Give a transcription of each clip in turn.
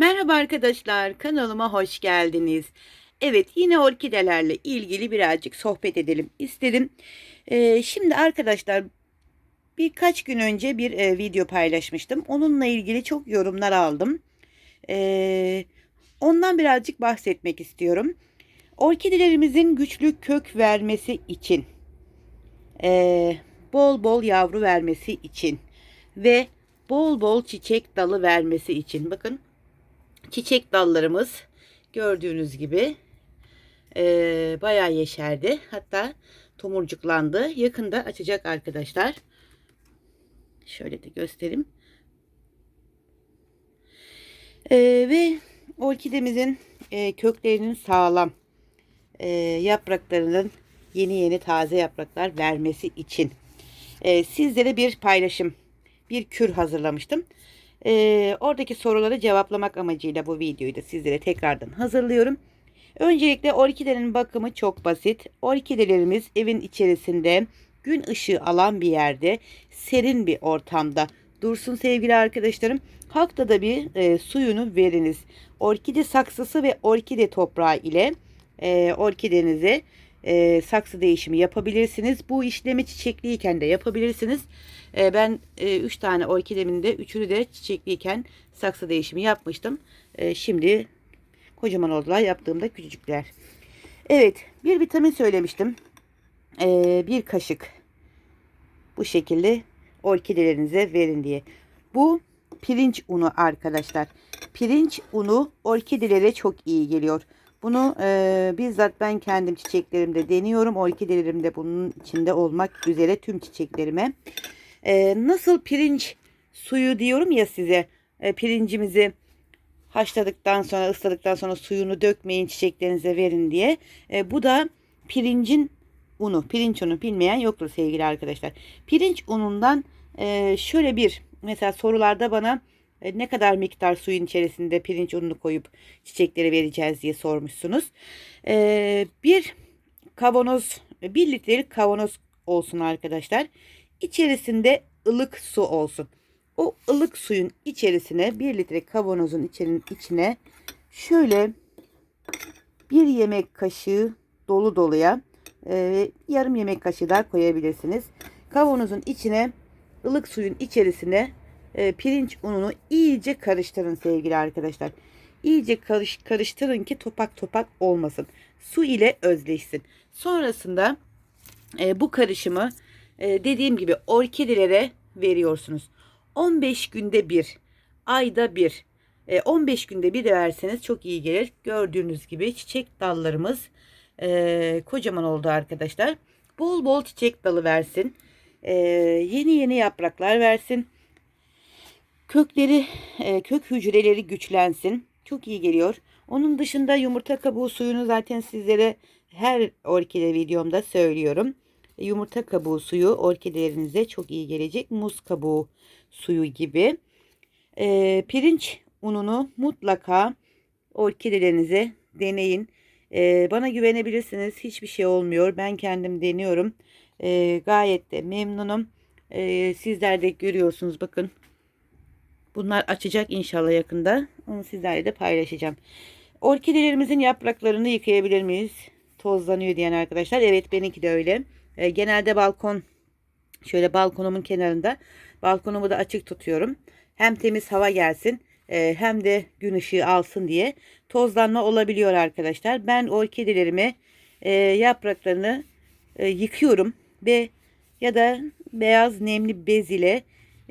Merhaba arkadaşlar, kanalıma hoş geldiniz. Evet, yine orkidelerle ilgili birazcık sohbet edelim istedim. Ee, şimdi arkadaşlar birkaç gün önce bir e, video paylaşmıştım. Onunla ilgili çok yorumlar aldım. Ee, ondan birazcık bahsetmek istiyorum. Orkidelerimizin güçlü kök vermesi için, e, bol bol yavru vermesi için ve bol bol çiçek dalı vermesi için bakın çiçek dallarımız gördüğünüz gibi e, bayağı yeşerdi. Hatta tomurcuklandı. Yakında açacak arkadaşlar. Şöyle de göstereyim. E, ve orkidemizin e, köklerinin sağlam e, yapraklarının yeni yeni taze yapraklar vermesi için e, sizlere bir paylaşım, bir kür hazırlamıştım. Ee, oradaki soruları cevaplamak amacıyla bu videoyu da sizlere tekrardan hazırlıyorum. Öncelikle orkidenin bakımı çok basit. Orkidelerimiz evin içerisinde gün ışığı alan bir yerde serin bir ortamda dursun sevgili arkadaşlarım. Haftada bir e, suyunu veriniz. Orkide saksısı ve orkide toprağı ile e, orkidenize e, saksı değişimi yapabilirsiniz. Bu işlemi çiçekliyken de yapabilirsiniz. E, ben 3 e, tane orkidemin de üçünü de çiçekliyken saksı değişimi yapmıştım. E, şimdi kocaman oldular yaptığımda küçücükler. Evet bir vitamin söylemiştim. E, bir kaşık bu şekilde orkidelerinize verin diye. Bu pirinç unu arkadaşlar. Pirinç unu orkidelere çok iyi geliyor. Bunu e, bizzat ben kendim çiçeklerimde deniyorum. Orkidelerimde bunun içinde olmak üzere tüm çiçeklerime. E, nasıl pirinç suyu diyorum ya size. E, pirincimizi haşladıktan sonra ısladıktan sonra suyunu dökmeyin çiçeklerinize verin diye. E, bu da pirincin unu. Pirinç unu bilmeyen yoktur sevgili arkadaşlar. Pirinç unundan e, şöyle bir mesela sorularda bana ne kadar miktar suyun içerisinde pirinç ununu koyup çiçeklere vereceğiz diye sormuşsunuz. E, bir kavanoz, bir litrelik kavanoz olsun arkadaşlar. İçerisinde ılık su olsun. O ılık suyun içerisine bir litre kavanozun içine şöyle bir yemek kaşığı dolu doluya e, yarım yemek kaşığı daha koyabilirsiniz. Kavanozun içine ılık suyun içerisine e, pirinç ununu iyice karıştırın sevgili arkadaşlar. İyice karış, karıştırın ki topak topak olmasın. Su ile özleşsin. Sonrasında e, bu karışımı e, dediğim gibi orkidelere veriyorsunuz. 15 günde bir, ayda bir, e, 15 günde bir de verseniz çok iyi gelir. Gördüğünüz gibi çiçek dallarımız e, kocaman oldu arkadaşlar. Bol bol çiçek dalı versin. E, yeni yeni yapraklar versin. Kökleri, e, kök hücreleri güçlensin. Çok iyi geliyor. Onun dışında yumurta kabuğu suyunu zaten sizlere her orkide videomda söylüyorum. Yumurta kabuğu suyu orkidelerinize çok iyi gelecek. Muz kabuğu suyu gibi. E, pirinç ununu mutlaka orkidelerinize deneyin. E, bana güvenebilirsiniz. Hiçbir şey olmuyor. Ben kendim deniyorum. E, gayet de memnunum. E, sizler de görüyorsunuz. Bakın Bunlar açacak inşallah yakında. Onu sizlerle de paylaşacağım. Orkidelerimizin yapraklarını yıkayabilir miyiz? Tozlanıyor diyen arkadaşlar. Evet benimki de öyle. E, genelde balkon şöyle balkonumun kenarında balkonumu da açık tutuyorum. Hem temiz hava gelsin e, hem de gün ışığı alsın diye tozlanma olabiliyor arkadaşlar. Ben orkidelerimi e, yapraklarını e, yıkıyorum ve ya da beyaz nemli bez ile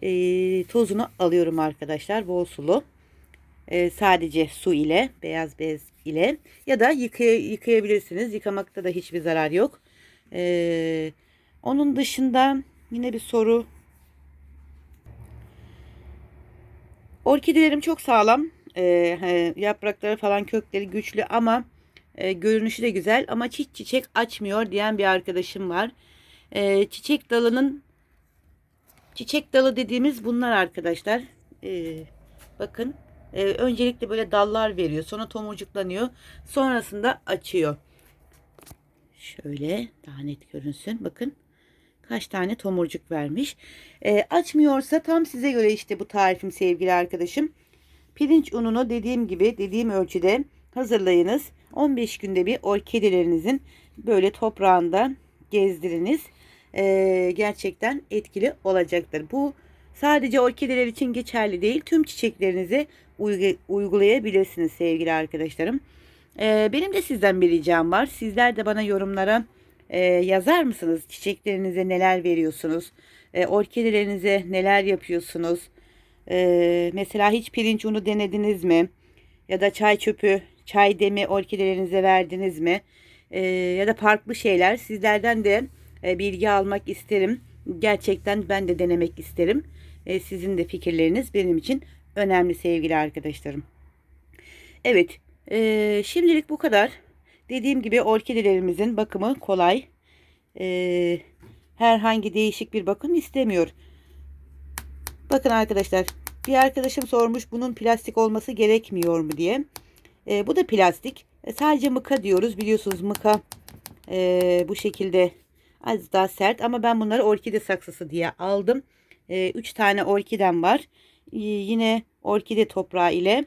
e, tozunu alıyorum arkadaşlar. Bol sulu. E, sadece su ile beyaz bez ile ya da yıkay yıkayabilirsiniz. Yıkamakta da hiçbir zarar yok. E, onun dışında yine bir soru. Orkidelerim çok sağlam. E, yaprakları falan kökleri güçlü ama e, görünüşü de güzel ama çiç çiçek açmıyor diyen bir arkadaşım var. E, çiçek dalının Çiçek dalı dediğimiz bunlar arkadaşlar. Ee, bakın. E, öncelikle böyle dallar veriyor. Sonra tomurcuklanıyor. Sonrasında açıyor. Şöyle daha net görünsün. Bakın. Kaç tane tomurcuk vermiş. E, açmıyorsa tam size göre işte bu tarifim sevgili arkadaşım. Pirinç ununu dediğim gibi dediğim ölçüde hazırlayınız. 15 günde bir orkidelerinizin böyle toprağında gezdiriniz. Ee, gerçekten etkili olacaktır. Bu sadece orkideler için geçerli değil. Tüm çiçeklerinize uygu- uygulayabilirsiniz sevgili arkadaşlarım. Ee, benim de sizden bir ricam var. Sizler de bana yorumlara e, yazar mısınız? Çiçeklerinize neler veriyorsunuz? E, orkidelerinize neler yapıyorsunuz? E, mesela hiç pirinç unu denediniz mi? Ya da çay çöpü, çay demi orkidelerinize verdiniz mi? E, ya da farklı şeyler sizlerden de e, bilgi almak isterim. Gerçekten ben de denemek isterim. E, sizin de fikirleriniz benim için önemli sevgili arkadaşlarım. Evet, e, şimdilik bu kadar. Dediğim gibi orkidelerimizin bakımı kolay. E, herhangi değişik bir bakım istemiyor. Bakın arkadaşlar, bir arkadaşım sormuş bunun plastik olması gerekmiyor mu diye. E, bu da plastik. E, sadece mıka diyoruz. Biliyorsunuz mıka e, bu şekilde az daha sert ama ben bunları orkide saksısı diye aldım. 3 tane orkidem var. E, yine orkide toprağı ile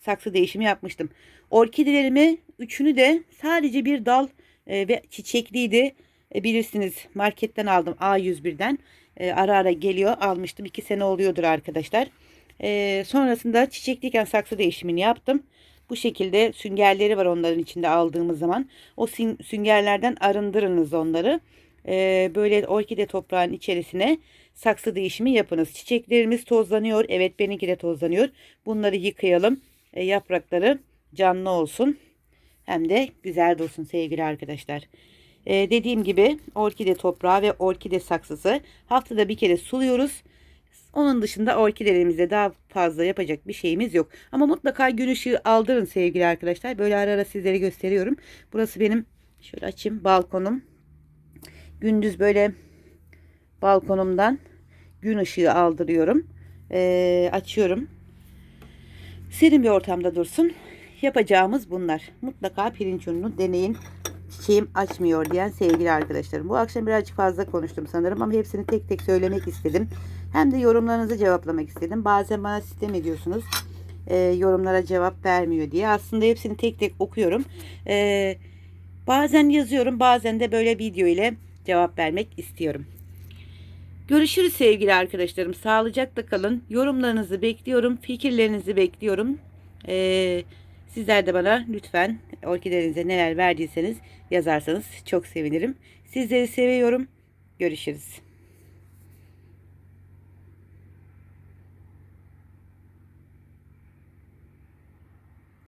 saksı değişimi yapmıştım. Orkidelerimi üçünü de sadece bir dal e, ve çiçekliydi. E, bilirsiniz marketten aldım A101'den. E, ara ara geliyor almıştım. 2 sene oluyordur arkadaşlar. Sonrasında çiçekliyken saksı değişimini yaptım. Bu şekilde süngerleri var onların içinde aldığımız zaman. O sün- süngerlerden arındırınız onları. E, böyle orkide toprağın içerisine saksı değişimi yapınız. Çiçeklerimiz tozlanıyor. Evet benimki de tozlanıyor. Bunları yıkayalım. E, yaprakları canlı olsun. Hem de güzel dursun sevgili arkadaşlar. E, dediğim gibi orkide toprağı ve orkide saksısı haftada bir kere suluyoruz. Onun dışında orkidelerimizde daha fazla yapacak bir şeyimiz yok. Ama mutlaka gün ışığı aldırın sevgili arkadaşlar. Böyle ara ara sizlere gösteriyorum. Burası benim şöyle açayım balkonum. Gündüz böyle balkonumdan gün ışığı aldırıyorum. E, açıyorum. Serin bir ortamda dursun. Yapacağımız bunlar. Mutlaka pirinç ununu deneyin. Çiçeğim açmıyor diyen sevgili arkadaşlarım. Bu akşam birazcık fazla konuştum sanırım ama hepsini tek tek söylemek istedim. Hem de yorumlarınızı cevaplamak istedim. Bazen bana sistem ediyorsunuz. e, yorumlara cevap vermiyor diye. Aslında hepsini tek tek okuyorum. E, bazen yazıyorum. Bazen de böyle video ile cevap vermek istiyorum. Görüşürüz sevgili arkadaşlarım. Sağlıcakla kalın. Yorumlarınızı bekliyorum. Fikirlerinizi bekliyorum. Ee, sizler de bana lütfen orkidelerinize neler verdiyseniz yazarsanız çok sevinirim. Sizleri seviyorum. Görüşürüz.